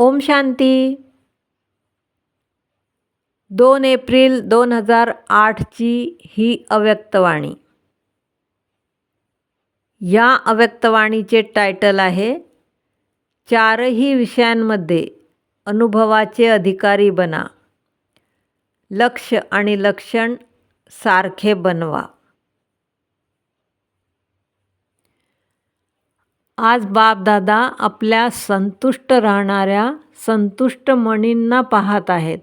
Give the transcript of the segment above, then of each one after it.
ओम शांती. दोन एप्रिल दोन हजार आठची ही अव्यक्तवाणी. या अव्यक्तवाणीचे टायटल आहे चारही विषयांमध्ये अनुभवाचे अधिकारी बना. लक्ष आणि लक्षण सारखे बनवा. आज बापदादा आपल्या संतुष्ट राहणाऱ्या संतुष्ट मणींना पाहत आहेत.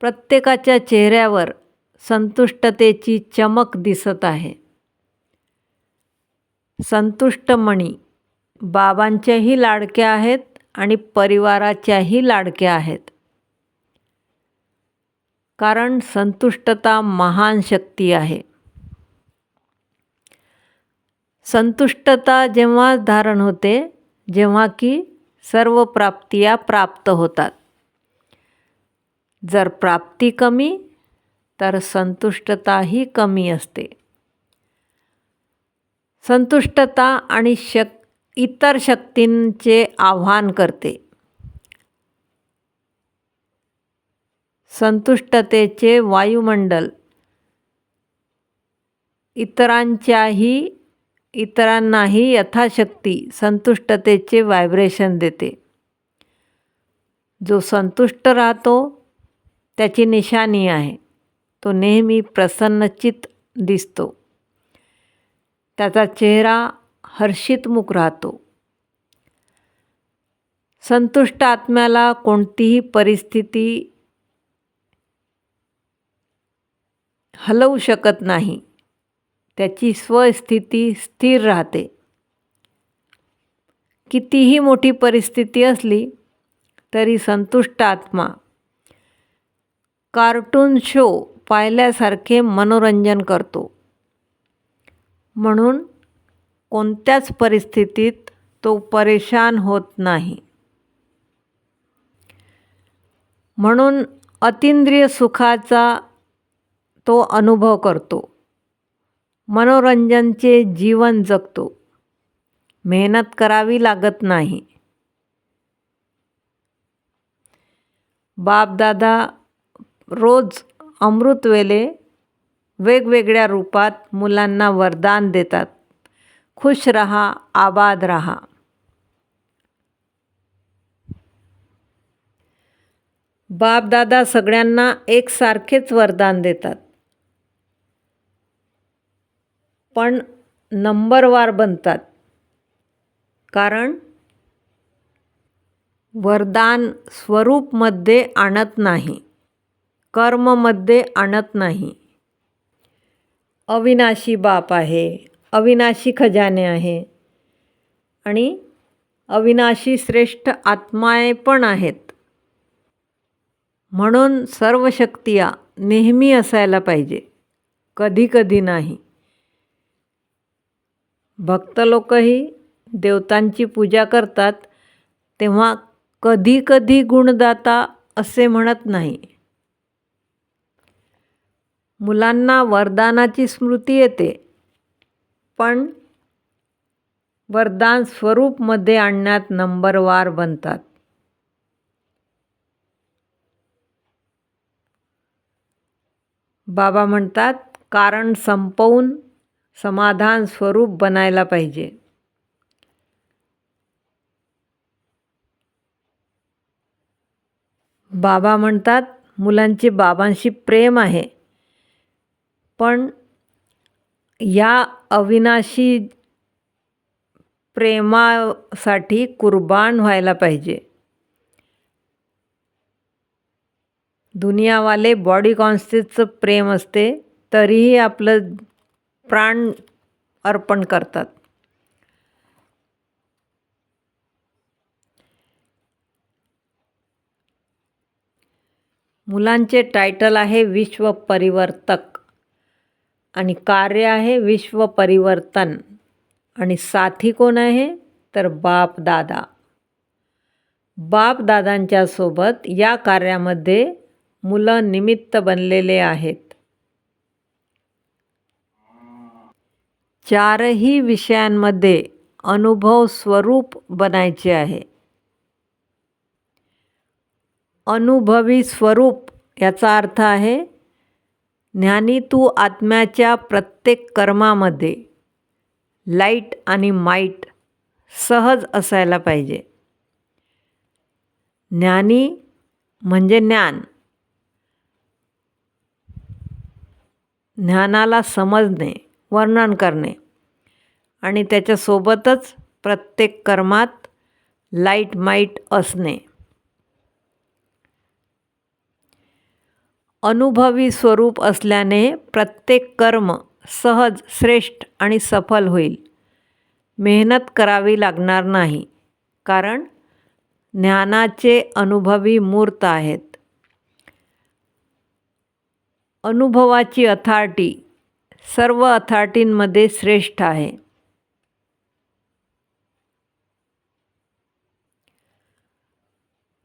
प्रत्येकाच्या चेहऱ्यावर संतुष्टतेची चमक दिसत आहे. संतुष्ट मणी बाबांच्याही लाडक्या आहेत आणि परिवाराच्याही लाडक्या आहेत. कारण संतुष्टता महान शक्ती आहे. संतुष्टता जेव्हा धारण होते जेव्हा की सर्व प्राप्तिया प्राप्त होतात. जर प्राप्ती कमी तर संतुष्टताही कमी असते. संतुष्टता आणि शक इतर शक्तींचे आव्हान करते. संतुष्टतेचे वायुमंडल इतरांच्याही इतरांनाही यथाशक्ती संतुष्टतेचे व्हायब्रेशन देते. जो संतुष्ट राहतो त्याची निशाणी आहे. तो नेहमी प्रसन्नचित दिसतो. त्याचा चेहरा हर्षितमुख राहतो. संतुष्ट आत्म्याला कोणतीही परिस्थिती हलवू शकत नाही. त्याची स्वस्थिती स्थिर राहते. कितीही मोठी परिस्थिती असली तरी संतुष्ट आत्मा. कार्टून शो पाहिल्यासारखे मनोरंजन करतो. म्हणून कोणत्याच परिस्थितीत तो परेशान होत नाही. म्हणून अतिंद्रिय सुखाचा तो अनुभव करतो. मनोरंजनचे जीवन जगतो. मेहनत करावी लागत नाही. बापदादा रोज अमृतवेले वेगवेगळ्या रूपात मुलांना वरदान देतात. खुश रहा आबाद रहा. बापदादा सगळ्यांना एकसारखेच वरदान देतात. पण नंबरवार बनतात. कारण वरदान स्वरूपमध्ये आणत नाही. कर्ममध्ये आणत नाही. अविनाशी बाप आहे. अविनाशी खजाने आहे. आणि अविनाशी श्रेष्ठ आत्माए पण आहेत. म्हणून सर्व शक्तिया नेहमी असायला पाहिजे. कधी कधी नाही. भक्त लोकही देवतांची पूजा करतात तेव्हा कधी कधी गुणदाता असे म्हणत नाही. मुलांना वरदानाची स्मृती येते पण वरदान स्वरूपमध्ये आणण्यात नंबरवार बनतात. बाबा म्हणतात कारण संपवून समाधान स्वरूप बनायला पाहिजे. बाबा म्हणतात मुलांचे बाबांशी प्रेम आहे. पण या अविनाशी प्रेमासाठी कुर्बान व्हायला पाहिजे. दुनियावाले बॉडी कॉन्स्टिसचं प्रेम असते तरीही आपलं प्राण अर्पण करतात. मुलांचे टायटल आहे विश्व परिवर्तक आणि कार्य आहे विश्व परिवर्तन. आणि साथी कोण आहे? तर बाप दादा. बाप दादांच्या सोबत या कार्यामध्ये मुलं निमित्त बनलेले आहेत. चारही विषयांमध्ये अनुभव स्वरूप बनायचे आहे. अनुभवी स्वरूप याचा अर्थ आहे ज्ञानी तू आत्म्याच्या प्रत्येक कर्मामध्ये लाइट आणि माईट सहज असायला पाहिजे. ज्ञानी म्हणजे ज्ञान. ज्ञानाला समजणे वर्णन करणे. आणि त्याच्यासोबतच प्रत्येक कर्मात लाइट माईट असणे. अनुभवी स्वरूप असल्याने प्रत्येक कर्म सहज श्रेष्ठ आणि सफल होईल. मेहनत करावी लागणार नाही कारण ज्ञानाचे अनुभवी मूर्त आहेत. अनुभवाची अथॉरिटी सर्व अथॉरिटींमध्ये श्रेष्ठ आहे.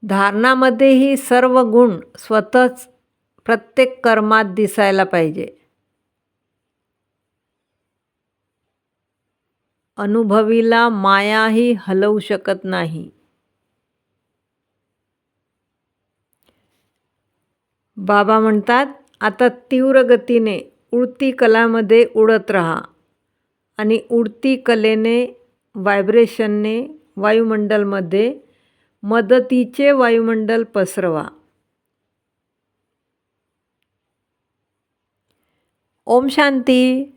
धारणामध्येही सर्व गुण स्वतःच प्रत्येक कर्मात दिसायला पाहिजे. अनुभवीला मायाही हलवू शकत नाही. बाबा म्हणतात आता तीव्र गतीने उडती कलामध्ये उडत राहा आणि उडती कलेने व्हायब्रेशनने वायुमंडलमध्ये मदतीचे वायुमंडल पसरवा. ओम शांती.